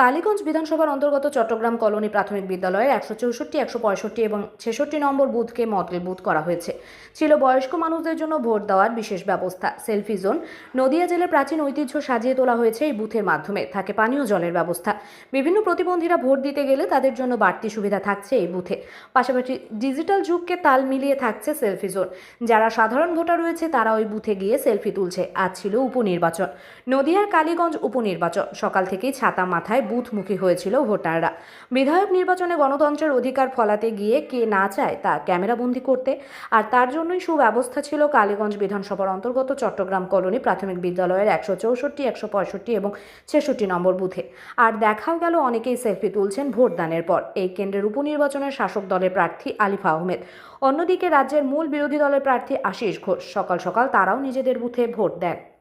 কালীগঞ্জ বিধানসভার অন্তর্গত চট্টগ্রাম কলোনি প্রাথমিক বিদ্যালয়ের একশো চৌষট্টি, একশো পঁয়ষট্টি এবং ছেষট্টি নম্বর বুথকে মডেল বুথ করা হয়েছে। ছিল বয়স্ক মানুষদের জন্য ভোট দেওয়ার বিশেষ ব্যবস্থা। সেলফি জোন, নদিয়া জেলার প্রাচীন ঐতিহ্য সাজিয়ে তোলা হয়েছে এই বুথের মাধ্যমে। থাকে পানীয় জলের ব্যবস্থা। বিভিন্ন প্রতিবন্ধীরা ভোট দিতে গেলে তাদের জন্য বাড়তি সুবিধা থাকছে এই বুথে। পাশাপাশি ডিজিটাল যুগকে তাল মিলিয়ে থাকছে সেলফি জোন। যারা সাধারণ ভোটার রয়েছে, তারা ওই বুথে গিয়ে সেলফি তুলছে। আজ ছিল উপনির্বাচন। নদিয়ার কালীগঞ্জ উপনির্বাচন। সকাল থেকেই ছাতা মাথায় বুথমুখী হয়েছিল ভোটাররা। বিধায়ক নির্বাচনে গণতন্ত্রের অধিকার ফলাতে গিয়ে কে না চায় তা ক্যামেরাবন্দি করতে। আর তার জন্যই সুব্যবস্থা ছিল কালীগঞ্জ বিধানসভার অন্তর্গত চট্টগ্রাম কলোনি প্রাথমিক বিদ্যালয়ের একশো চৌষট্টি, একশো পঁয়ষট্টি এবং ছেষট্টি নম্বর বুথে। আর দেখাও গেল অনেকেই সেলফি তুলছেন ভোটদানের পর। এই কেন্দ্রের উপনির্বাচনের শাসক দলের প্রার্থী আলিফা আহমেদ। অন্যদিকে রাজ্যের মূল বিরোধী দলের প্রার্থী আশিস ঘোষ। সকাল সকাল তারাও নিজেদের বুথে ভোট দেন।